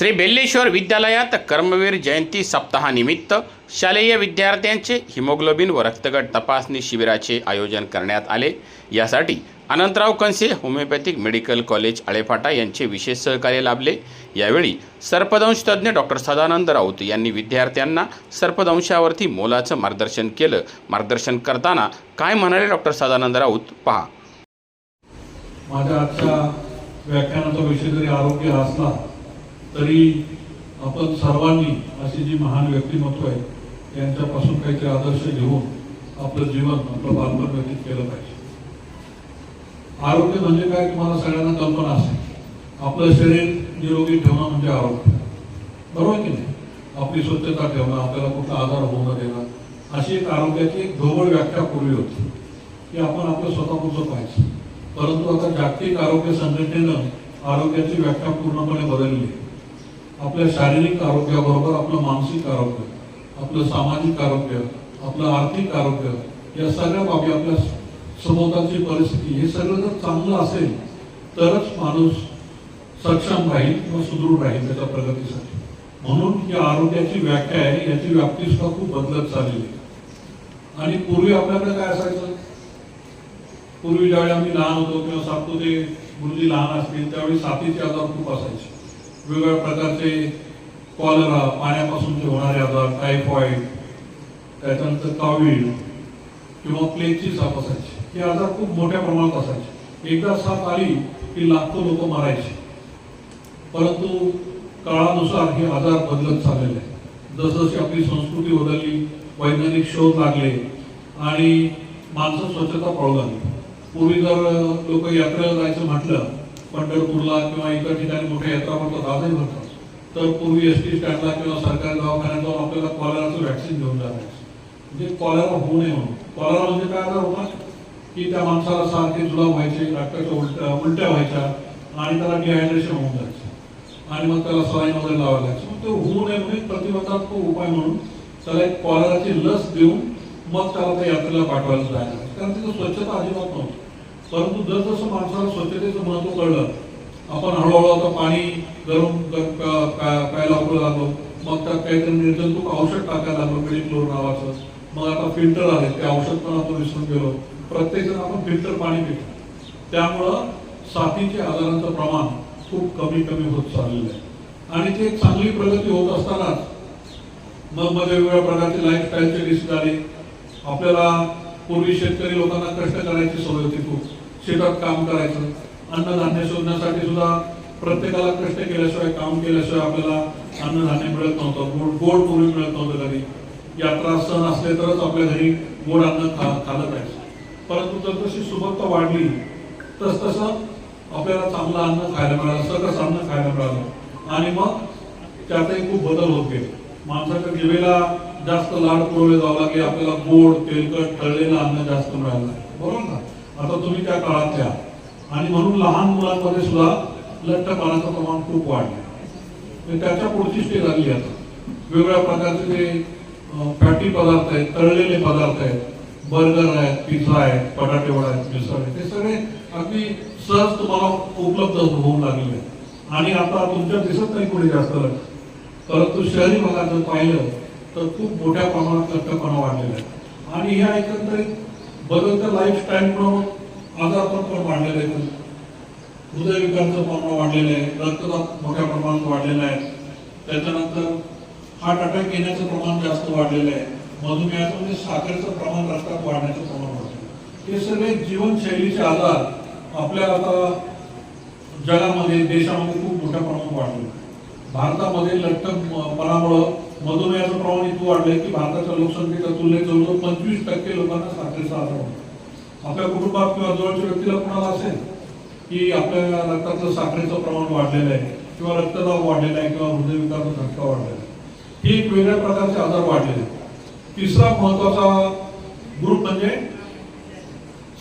श्री बेल्लेश्वर विद्यालयात कर्मवीर जयंती सप्ताहानिमित्त शालेय विद्यार्थ्यांचे हिमोग्लोबिन व रक्तगट तपासणी शिबिराचे आयोजन करण्यात आले. यासाठी Anantrao Kanse homeopathic medical college Alephata यांचे विशेष सहकार्य लाभले. यावेळी सर्पदंश तज्ज्ञ डॉक्टर सदानंद राऊत यांनी विद्यार्थ्यांना सर्पदंशावरती मोलाचं मार्गदर्शन केलं. मार्गदर्शन करताना काय म्हणाले डॉक्टर सदानंद राऊत? पहा. माझ्या आजच्या व्याख्यानाचा विषय जरी आरोग्य असला तरी आपण सर्वांनी अशी जी महान व्यक्तिमत्व आहे यांच्यापासून काहीतरी आदर्श घेऊन आपलं जीवन आपलं बालपण व्यतीत केलं पाहिजे. आरोग्य म्हणजे काय तुम्हाला सगळ्यांना कल्पना असेल आपलं शरीर निरोगी ठेवणं म्हणजे आरोग्य. बरोबर की नाही? आपली स्वच्छता ठेवणं आपल्याला कुठला आजार होऊ न देणं अशी एक आरोग्याची एक ढोबळ व्याख्या पूर्वी होती की आपण आपलं स्वतःपुरतं पाहिजे परंतु आता जागतिक आरोग्य संघटनेनं आरोग्याची व्याख्या पूर्णपणे बदलली आहे. आपल्या शारीरिक आरोग्याबरोबर आपलं मानसिक आरोग्य आपलं सामाजिक आरोग्य आपलं आर्थिक आरोग्य या सगळ्या बाबी आपल्या सभोवतालची परिस्थिती हे सगळं जर चांगलं असेल तरच माणूस सक्षम राहील किंवा सुदृढ राहील त्याच्या प्रगतीसाठी. म्हणून ही आरोग्याची व्याख्या आहे याची व्याप्ती सुद्धा खूप बदलत चाललेली आहे. आणि पूर्वी आपल्याकडे काय असायचं? पूर्वी ज्यावेळी आम्ही लहान होतो किंवा सातपुते गुरुजी लहान असतील त्यावेळी साथीचे आजार खूप असायचे. वेगवेगळ्या प्रकारचे कॉलरा पाण्यापासूनचे होणारे आजार टायफॉईड त्याच्यानंतर कावीळ किंवा प्लेगची साप असायची. हे आजार खूप मोठ्या प्रमाणात असायचे. एकदा साप आली की लाखो लोक मारायचे. परंतु काळानुसार हे आजार बदलत चाललेले. आहेत जसजशी आपली संस्कृती बदलली वैज्ञानिक शोध लागले आणि माणसं स्वच्छता पळू लागली. पूर्वी जर लोक यात्रेला जायचं म्हटलं पंढरपूरला किंवा इतर ठिकाणी मोठ्या यात्रा भरतात आजही भरतात तर पूर्वी एस टी स्टँडला किंवा सरकारी दवाखान्यात जाऊन आपल्याला कॉलराचं व्हॅक्सिन घेऊन जाणार म्हणजे कॉलरा होऊ नये म्हणून. कॉलरा म्हणजे काय आजार होता? की त्या माणसाला सारखे जुलाब व्हायचे डॉक्टरच्या उलट्या उलट्या व्हायच्या आणि त्याला डिहायड्रेशन होऊन जायचं. आणि मग त्याला सलाईन वगैरे लावायला लागायचं मग ते होऊ नये म्हणून प्रतिबंधात्मक उपाय म्हणून त्याला एक कॉलराची लस देऊन मग त्याला त्या यात्रेला पाठवायला जायला लागायचं. कारण तिथं स्वच्छता अजिबात नव्हती. परंतु जसजसं माणसाला स्वच्छतेचं महत्त्व कळलं आपण हळूहळू आता पाणी गरम प्यायला उभं लागलो मग त्यात काहीतरी निर्जंतुक औषध टाकायला लागलो मेडिक्लोर नावाचं. मग आता फिल्टर आले ते औषध पण आपण विसरून गेलो. प्रत्येक जण आपण फिल्टर पाणी पितो. त्यामुळं साथीच्या आजारांचं प्रमाण खूप कमी कमी होत चाललेलं आहे. आणि ते एक चांगली प्रगती होत असतानाच मग मध्ये वेगवेगळ्या प्रकारचे लाईफस्टाईलचे डिसीज आले आपल्याला पूर्वी शेतकरी लोकांना कष्ट करायची सवय होती खूप. शेतात काम करायचं अन्नधान्य शोधण्यासाठी सुद्धा प्रत्येकाला कष्ट केल्याशिवाय काम केल्याशिवाय आपल्याला अन्नधान्य मिळत नव्हतं. गोड गोड पूर्वी मिळत नव्हतं घरी. यात्रा सण असले तरच आपल्या घरी गोड अन्न खा खाल्लं पाहिजे परंतु जसजशी सुबत्ता वाढली तस तसं आपल्याला चांगलं अन्न खायला मिळालं सकस अन्न खायला मिळालं. आणि मग त्यातही खूप बदल होत गेले. माणसाच्या जिभेला जास्त लाड पुरवले जावं लागले आपल्याला गोड तेलकट तळलेलं अन्न जास्त मिळालं. बरोबर ना? आता तुम्ही त्या काळातल्या आणि म्हणून लहान मुलांमध्ये सुद्धा लठ्ठपणाचं प्रमाण खूप वाढलं तर त्याच्या पुढची स्टेज आली आता. वेगवेगळ्या प्रकारचे जे फॅटी पदार्थ आहेत तळलेले पदार्थ आहेत बर्गर आहेत पिझ्झा आहेत बटाटेवडा आहेत मिसळ आहेत ते सगळे अगदी सहज तुम्हाला उपलब्ध होऊन लागलेले आहेत आणि आता तुमच्या दिसत नाही कोणी जास्त लठ. परंतु शहरी भागात जर पाहिलं तर खूप मोठ्या प्रमाणात लठ्ठपणा वाढलेला आहे. आणि ह्या एकंदरीत बदलत्या लाईफस्टाईलमुळं आजारपण पण वाढलेले आहेत हृदयविकाराचं प्रमाण वाढलेलं आहे रक्तदाब मोठ्या प्रमाणात वाढलेला आहे. त्याच्यानंतर हार्ट अटॅक येण्याचं प्रमाण जास्त वाढलेलं आहे. मधुमेहाचं म्हणजे साखरेचं प्रमाण रक्तात वाढण्याचं प्रमाण वाढलं हे सगळे जीवनशैलीचे आजार आपल्या आता जगामध्ये देशामध्ये खूप मोठ्या प्रमाणात वाढले भारतामध्ये लठ्ठपणामुळं मधुमेहाचं प्रमाण इतकं वाढलंय की भारताच्या लोकसंख्येच्या तुलनेत जवळजवळ पंचवीस टक्के लोकांना साखरेचा आजार होतो आपल्या कुटुंबात किंवा जवळच्या व्यक्तीला कोणाला असेल की आपल्या रक्तातलं साखरेचं प्रमाण वाढलेलं आहे किंवा रक्तदाब वाढलेला आहे किंवा हृदयविकाराचा झटका वाढलेला आहे हे एक वेगळ्या प्रकारचे आजार वाढलेले आहेत. तिसरा महत्त्वाचा ग्रुप म्हणजे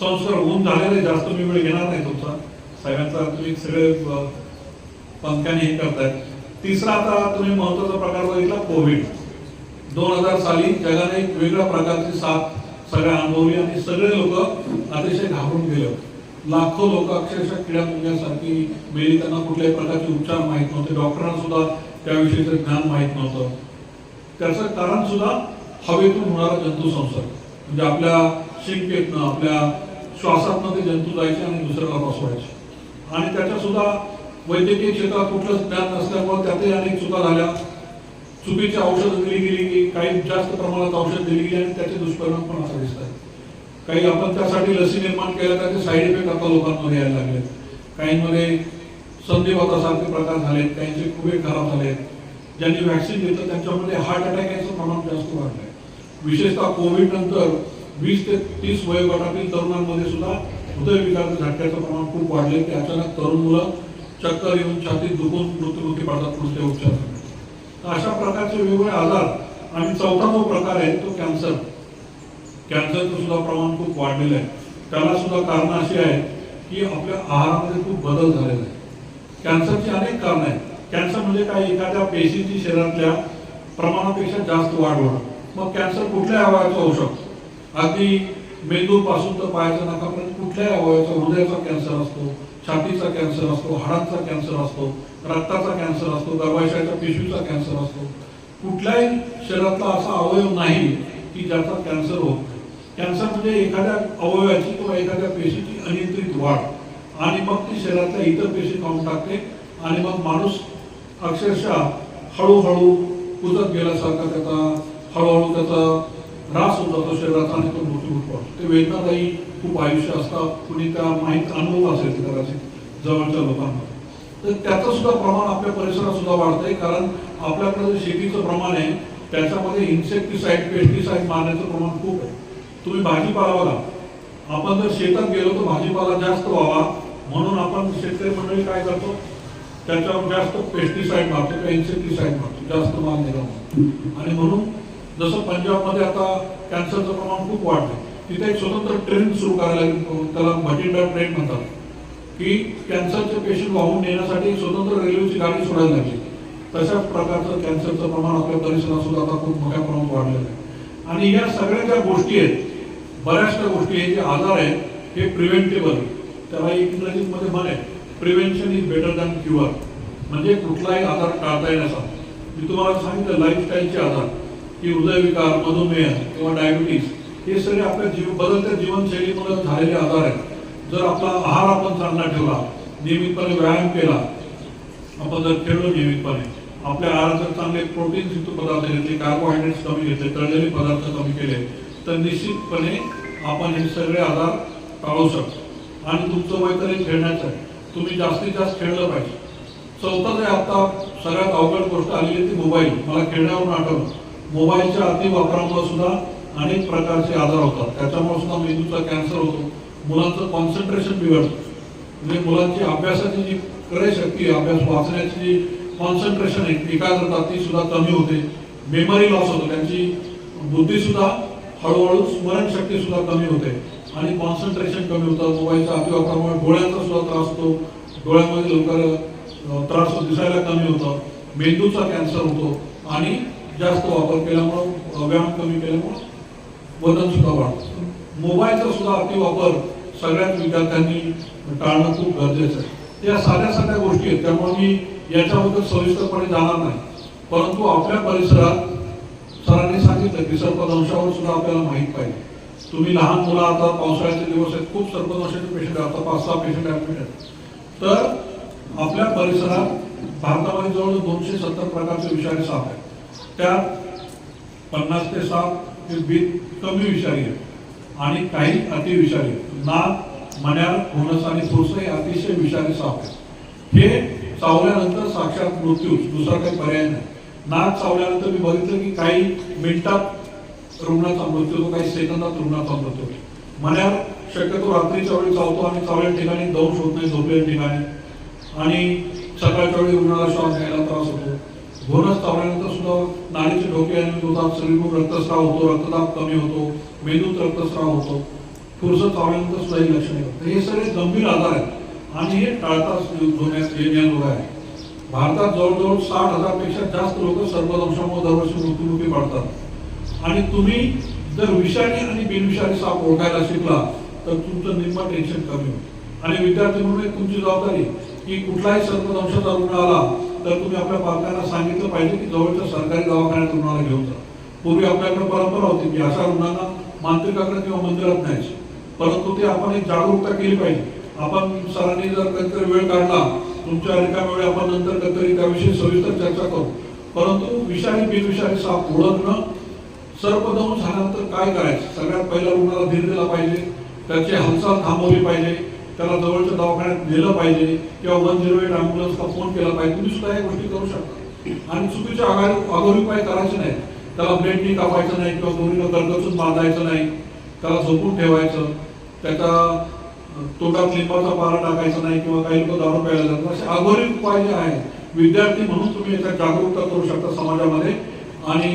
संस्कार होऊन झालेले जास्त मी वेळ घेणार नाही तुमचा. सगळ्यांचा तुम्ही सगळे अ, पंख्याने हे करतायत. तिसरा आता तुम्ही महत्त्वाचा प्रकार बघितला कोविड दोन हजार साली जगाने एक वेगळ्या प्रकारची साथ सगळ्या अनुभवली आणि सगळे लोक अतिशय घाबरून गेले. लाखो लोक अक्षरशः किड्या मुंग्यासारखी मेली. त्यांना कुठल्याही प्रकारचे उपचार माहीत नव्हते. डॉक्टरांना सुद्धा त्याविषयीचं ज्ञान माहीत नव्हतं. त्याचं कारण सुद्धा हवेतून होणारा जंतू संसर्ग म्हणजे आपल्या शिंकेतनं आपल्या श्वासातनं ते जंतू जायचे आणि दुसऱ्याला बसवायचे आणि त्याच्या सुद्धा वैद्यकीय क्षेत्रात कुठलंच ज्ञान नसल्यामुळे त्यातही अनेक चुका झाल्या. चुकीची औषधं दिली गेली की काही जास्त प्रमाणात औषध दिली गेली आणि त्याचे दुष्परिणाम पण असं दिसत आहेत. काही आपण त्यासाठी लसी निर्माण केल्या त्याचे साईड इफेक्ट आता लोकांमध्ये यायला लागले काहींमध्ये संधिवातासारखे प्रकार झालेत काहींचे खुबे खराब झाले ज्यांनी व्हॅक्सिन घेतलं त्यांच्यामध्ये हार्ट अटॅक याचं प्रमाण जास्त वाढलं आहे विशेषतः कोविड नंतर वीस ते तीस वयोगटातील तरुणांमध्ये सुद्धा हृदयविकार झटक्याचं प्रमाण खूप वाढले ते अचानक तरुण मुलं चक्कर येऊन छाती दुखून मृत्यूमुखी पडतात पुढचे उपचार अशा प्रकारचे वेगवेगळे आजार आणि चौथा जो प्रकार आहे तो कॅन्सर. कॅन्सरचं सुद्धा प्रमाण खूप वाढलेलं आहे. त्याला सुद्धा कारण अशी आहे की आपल्या आहारामध्ये खूप बदल झालेला आहे. कॅन्सरची अनेक कारणं आहेत. कॅन्सर म्हणजे काय? एखाद्या पेशीची शरीरातल्या प्रमाणापेक्षा जास्त वाढ होणं. मग कॅन्सर कुठल्या अवयवाचा होऊ शकतो. अगदी मेंदूपासून तर पायाच्या नाकापर्यंत कुठल्याही अवयवाचा हृदयाचा कॅन्सर असतो. छातीचा कॅन्सर असतो हाडांचा कॅन्सर असतो रक्ताचा कॅन्सर असतो गर्भाशयाच्या पिशवीचा कॅन्सर असतो. कुठल्याही शरीरातला असा अवयव नाही की ज्याचा कॅन्सर होत नाही. कॅन्सर म्हणजे एखाद्या अवयवाची किंवा एखाद्या पेशीची अनियंत्रित वाढ. आणि मग ती शरीरातल्या इतर पेशी खाऊन टाकते. आणि मग माणूस अक्षरशः हळूहळू कुजत गेल्यासारखा त्याचा हळूहळू त्याचा त्रास होत जातो शरीराचा आणि तो मृत्यू होतो ते वेदनादायी खूप आयुष्य असतात. कुणी त्या माहीत अनुभव असेल कदाचित जवळच्या लोकांना. तर त्याचं सुद्धा प्रमाण आपल्या परिसरात सुद्धा वाढतंय. कारण आपल्याकडे जे शेतीचं प्रमाण आहे त्याच्यामध्ये इन्सेक्टिसाईड पेस्टिसाईड मारण्याचं प्रमाण खूप आहे. तुम्ही भाजीपाला बघा आपण जर शेतात गेलो तर भाजीपाला जास्त व्हावा. म्हणून आपण शेतकरी मंडळी काय करतो? त्याच्यावर जास्त पेस्टिसाईड मारतो किंवा इन्सेक्टिसाईड मारतो. जास्त माल निघा आणि म्हणून जसं पंजाबमध्ये आता कॅन्सरचं प्रमाण खूप वाढलंय. तिथे एक स्वतंत्र ट्रेन सुरू करायला त्याला भटिंडा ट्रेन म्हणतात. की कॅन्सरचे पेशंट वाहून नेण्यासाठी स्वतंत्र रेल्वेची गाडी सोडायला लागली. तशाच प्रकारचं कॅन्सरचं प्रमाण आपल्या परिसरात सुद्धा आता खूप मोठ्या प्रमाणात वाढलेलं आहे. आणि या सगळ्या ज्या गोष्टी आहेत बऱ्याचशा गोष्टी हे जे आजार आहेत हे प्रिव्हेंटेबल त्याला एक इंग्रजीमध्ये म्हणे prevention is better than cure म्हणजे कुठलाही आजार टाळता येण्याचा. मी तुम्हाला सांगितलं लाईफस्टाईलचे आजार. की हृदयविकार मधुमेह किंवा डायबिटीस हे सगळे आपल्या जीव बदलत्या जीवनशैलीमुळे झालेले आजार आहेत. जर आपला आहार आपण चांगला ठेवला नियमितपणे व्यायाम केला आपण जर खेळलो नियमितपणे आपल्या आहारात चांगले प्रोटीनयुक्त पदार्थ घेतले कार्बोहायड्रेट्स कमी घेतले तळलेले पदार्थ कमी केले तर निश्चितपणे आपण हे सगळे आजार टाळू शकतो. आणि तुमचं वय तरी खेळण्याचं आहे. तुम्ही जास्तीत जास्त खेळलं पाहिजे. चौथा जे आता सगळ्यात अवघड गोष्ट आलेली ती मोबाईल मला खेळण्यावरून आठवलं. मोबाईलच्या अति वापरामुळे सुद्धा अनेक प्रकारचे आजार होतात. त्याच्यामुळे सुद्धा मेंदूचा कॅन्सर होतो. मुलांचं कॉन्सन्ट्रेशन बिघडतं. म्हणजे मुलांची अभ्यासाची जी क्रय शक्ती आहे, अभ्यास वाचण्याची जी कॉन्सन्ट्रेशन आहे एकाग्रता ती सुद्धा कमी होते. मेमरी लॉस होतो. त्यांची बुद्धीसुद्धा हळूहळू स्मरणशक्ती सुद्धा कमी होते. आणि कॉन्सन्ट्रेशन कमी होतं. मोबाईलचा अतिवापरामुळे डोळ्यांचा सुद्धा त्रास होतो. डोळ्यामध्ये लवकर त्रास दिसायला कमी होतं. मेंदूचा कॅन्सर होतो. आणि जास्त वापर केल्यामुळं व्यायाम कमी केल्यामुळं वजन सुद्धा वाढतं. मोबाईलचा सुद्धा अतिवापर सगळ्याच विद्यार्थ्यांनी टाळणं खूप गरजेचं आहे. या साध्या साध्या गोष्टी आहेत त्यामुळे मी याच्याबद्दल सविस्तरपणे जाणार नाही. परंतु आपल्या परिसरात सरांनी सांगितलं की सर्पदंशावर सुद्धा आपल्याला माहीत पाहिजे. तुम्ही लहान मुलं आता पावसाळ्याचे दिवस आहेत खूप सर्पदंशाचे पेशंट आता पाच सहा पेशंट ॲडमिट आहेत. तर आपल्या परिसरात भारतामध्ये जवळ दोनशे सत्तर प्रकारचे विषारी साप आहेत. त्या पन्नास ते सात हे बी कमी विषारी आहेत. आणि काही अतिविषारी आहेत. नाग मण्यार घोणस आणि फुरस हे अतिशय विषारी साप आहेत. हे चावल्यानंतर साक्षात मृत्यू दुसरा काही पर्याय नाही. नाक चावल्यानंतर मी बघितलं की काही मिनिटात रुग्णाचा मृत्यू होतो काही सेकंदात रुग्णाचा मृत्यू होतो. मण्यार शक्यतो रात्रीच्या वेळी चावतो आणि चावल्या ठिकाणी दंश होत नाही झोपलेल्या ठिकाणी. आणि सकाळच्या वेळी रुग्णाला श्वास घ्यायला त्रास होतो. घोरस चावल्यानंतर सुद्धा नाडीचे डोके आणि होतात शरीरभूत रक्तस्राव होतो रक्तदाब कमी होतो मेंदूत रक्तस्राव होतो. फुरसं चावल्यानंतर सुद्धा ही लक्षणे होतात हे सगळे गंभीर आजार आहेत आणि हे टाळताच होण्यास आहे. भारतात जवळजवळ साठ हजारपेक्षा जास्त लोक सर्वदंशामुळे दरवर्षी मृत्यूमुखी पडतात. आणि तुम्ही जर विषारी आणि बिनविषारी साप ओळखायला शिकला तर तुमचं निम्म टेन्शन कमी होईल आणि विद्यार्थी म्हणून एक तुमची जबाबदारी की कुठलाही सर्वदंशाचा रुग्ण आला तर तुम्ही आपल्या पालकांना सांगितलं पाहिजे की जवळच्या सरकारी दवाखान्यात रुग्णाला घेऊन जा. पूर्वी आपल्याकडे परंपरा होती की अशा रुग्णांना मांत्रिकाकडे किंवा मंदिरात न्यायचे. परंतु ते आपण एक जागरूकता केली पाहिजे. आपण सरांनी जर कधीतरी वेळ काढला तुमच्या रिकाम्या वेळी आपण नंतर कधीतरी त्याविषयी सविस्तर चर्चा करू. परंतु विषारी बिनविषारी साप ओळखणं सर्पदंश झाल्यानंतर काय करायचं? सगळ्यात पहिला रुग्णाला धीर दिला पाहिजे. त्याची हालचाल थांबवली पाहिजे. त्याला जवळच्या दवाखान्यात नेलं पाहिजे किंवा वन झिरो एट अँब्युलन्सला फोन केला पाहिजे. तुम्ही सुद्धा या गोष्टी करू शकता. आणि चुकीचे आगार अगोरी उपाय करायचे नाही त्याला ब्लेडनी कापायचं नाही किंवा दोन्हीला गरगचून बांधायचं नाही. त्याला झोपून ठेवायचं. त्याच्या तोंडात लिंबाचा पारा टाकायचा नाही किंवा काही लोक दारू प्यायला जातात. असे आघोरी उपाय जे आहेत विद्यार्थी म्हणून तुम्ही याच्यात जागरूकता करू शकता समाजामध्ये आणि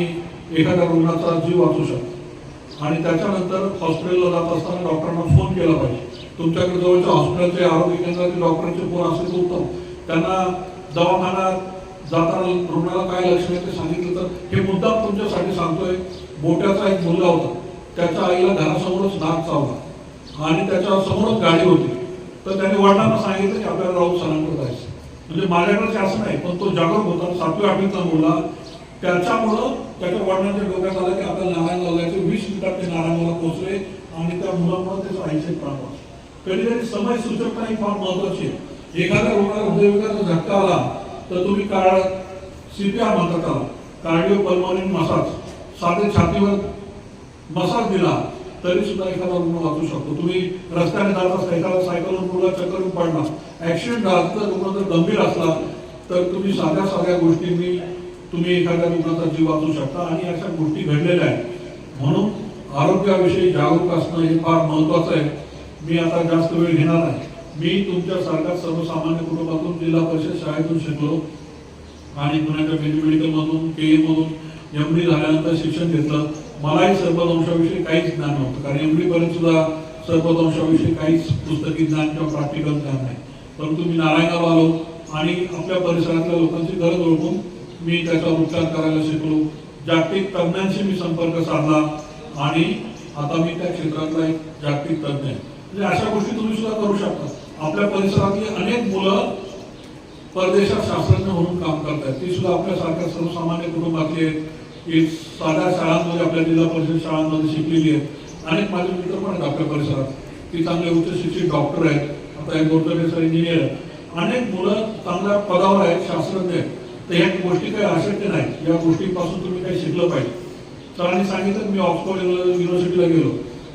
एखाद्या रुग्णाचा जीव वाचू शकता. आणि त्याच्यानंतर हॉस्पिटलला जात असताना डॉक्टरांना फोन केला पाहिजे. तुमच्याकडे जवळच्या हॉस्पिटलचे आरोग्य केंद्रातील डॉक्टरांचे फोन असेल तर उत्तम. त्यांना दवाखान्यात जाताना रुग्णाला काय लक्षण ते सांगितलं तर हे मुद्दा तुमच्यासाठी सांगतोय. बोट्याचा एक मुलगा होता. त्याच्या आईला घरासमोरच नाक चावला. आणि त्याच्या समोरच गाडी होती. तर त्याने वडिलांना सांगितलं की आपल्याला राहू सणांकडे जायचं. म्हणजे माझ्याकडे असं नाही पण तो जागरूक होता. सातवी आठवीचा मुलगा. त्याच्यामुळं त्याच्या वडिलांच्या डोक्यात आलं की आपल्याला नारायण जायचं वीस मिनिटात ते नारायणगावला पोहोचले आणि त्या मुलामुळे त्याचं आईचे प्राण वाचले. कधी कधी समय सूचकता ही फार महत्वाची आहे. एखाद्या रुग्णाला हृदयविकाराचा झटका आला तर तुम्ही काळ सीपीआर म्हणतात त्याला. Cardio pulmonary massage. साधे छातीवर मसाज दिला तरी सुद्धा एखादा रुग्ण वाचू शकतो. तुम्ही रस्त्याने जात असता एखादा सायकलवर मुलगा चक्कर येऊन पडला ऍक्सिडेंट झाला तर रुग्ण जर गंभीर असला तर तुम्ही साध्या साध्या गोष्टींनी तुम्ही एखाद्या रुग्णाचा जीव वाचू शकता आणि अशा गोष्टी घडलेल्या आहेत. म्हणून आरोग्याविषयी जागरूक असणं हे फार महत्वाचं आहे. मी आता जास्त वेळ घेणार आहे मी तुमच्यासारख्या सर्वसामान्य कुटुंबातून जिल्हा परिषद शाळेतून शिकलो आणि पुण्याच्या मेडिकल मेडिकलमधून के मधून एम डी झाल्यानंतर शिक्षण घेतलं. मलाही सर्वदंशाविषयी काहीच ज्ञान नव्हतं. कारण एम डी पर्यंत सुद्धा सर्वदंशाविषयी काहीच पुस्तकी ज्ञान किंवा प्रॅक्टिकल ज्ञान नाही. परंतु मी नारायणगाव आलो आणि आपल्या परिसरातल्या लोकांची गरज ओळखून मी त्याच्यावर उपचार करायला शिकलो. जागतिक तज्ञांशी मी संपर्क साधला आणि आता मी त्या क्षेत्रातला एक जागतिक तज्ञ आहे. म्हणजे अशा गोष्टी तुम्ही सुद्धा करू शकता. आपल्या परिसरातली अनेक मुलं परदेशात शास्त्रज्ञ म्हणून काम करतात ती सुद्धा आपल्यासारख्या सर्वसामान्य कुटुंबातली आहेत. की साध्या शाळांमध्ये आपल्या जिल्हा परिषद शाळांमध्ये शिकलेली आहेत. अनेक माझे मित्र पण आहेत आपल्या परिसरात. ती चांगले उच्च शिक्षित डॉक्टर आहेत. आता एक प्रोफेसर इंजिनियर आहेत अनेक मुलं चांगल्या पदावर आहेत शास्त्रज्ञ आहेत. तर ह्या गोष्टी काही अशक्य नाही या गोष्टीपासून तुम्ही काही शिकलं पाहिजे. सरांनी सांगितलं की मी ऑक्सफोर्ड युनिव्हर्सिटीला गेलो.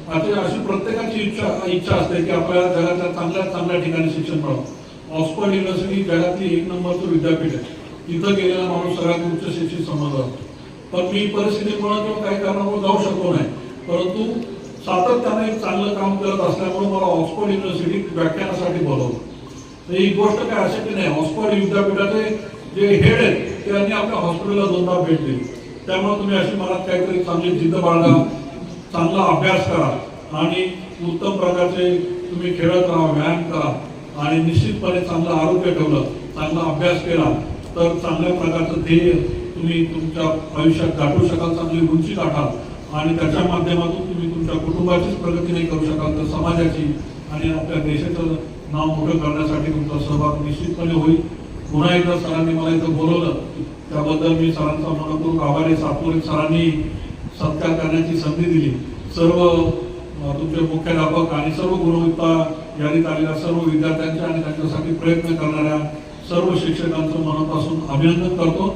आता अशी प्रत्येकाची इच्छा इच्छा असते की आपल्याला जगाच्या चांगल्या चांगल्या ठिकाणी शिक्षण मिळावं. ऑक्सफर्ड युनिव्हर्सिटी जगातली एक नंबरचं विद्यापीठ आहे. तिथं गेलेला माणूस सगळ्यात उच्च शिक्षित समजला जातो पण मी परिस्थितीमुळे किंवा काही कारणामुळे जाऊ शकलो नाही. परंतु सातत्याने एक चांगलं काम करत असल्यामुळे मला ऑक्सफर्ड युनिव्हर्सिटी व्याख्यानासाठी बोलवलं. तर ही गोष्ट काय की नाही ऑक्सफर्ड विद्यापीठाचे जे हेड आहेत त्यांनी आपल्या हॉस्पिटलला दोनदा भेट दिली. त्यामुळे तुम्ही अशी मनात काहीतरी चांगली जिद्द बाळगा. चांगला अभ्यास करा आणि उत्तम प्रकारचे तुम्ही खेळत राहा व्यायाम करा आणि निश्चितपणे चांगलं आरोग्य ठेवलं चांगला अभ्यास केला तर चांगल्या प्रकारचं ध्येय तुम्ही तुमच्या आयुष्यात गाठू शकाल चांगली रुची गाठाल आणि त्याच्या माध्यमातून तुम्ही तुमच्या कुटुंबाचीच प्रगती नाही करू शकाल तर समाजाची आणि आपल्या देशाचं नाव मोठं करण्यासाठी तुमचा सहभाग निश्चितपणे होईल. पुन्हा एकदा सरांनी मला इथं बोलवलं त्याबद्दल मी सरांचा मनपूर्वक आभारी सातपुरी सरांनी सत्कार करण्याची संधी दिली. सर्व तुमचे मुख्याध्यापक आणि सर्व गुणवत्ता यादीत आलेल्या सर्व विद्यार्थ्यांच्या आणि त्यांच्यासाठी प्रयत्न करणाऱ्या सर्व शिक्षकांचं मनापासून अभिनंदन करतो.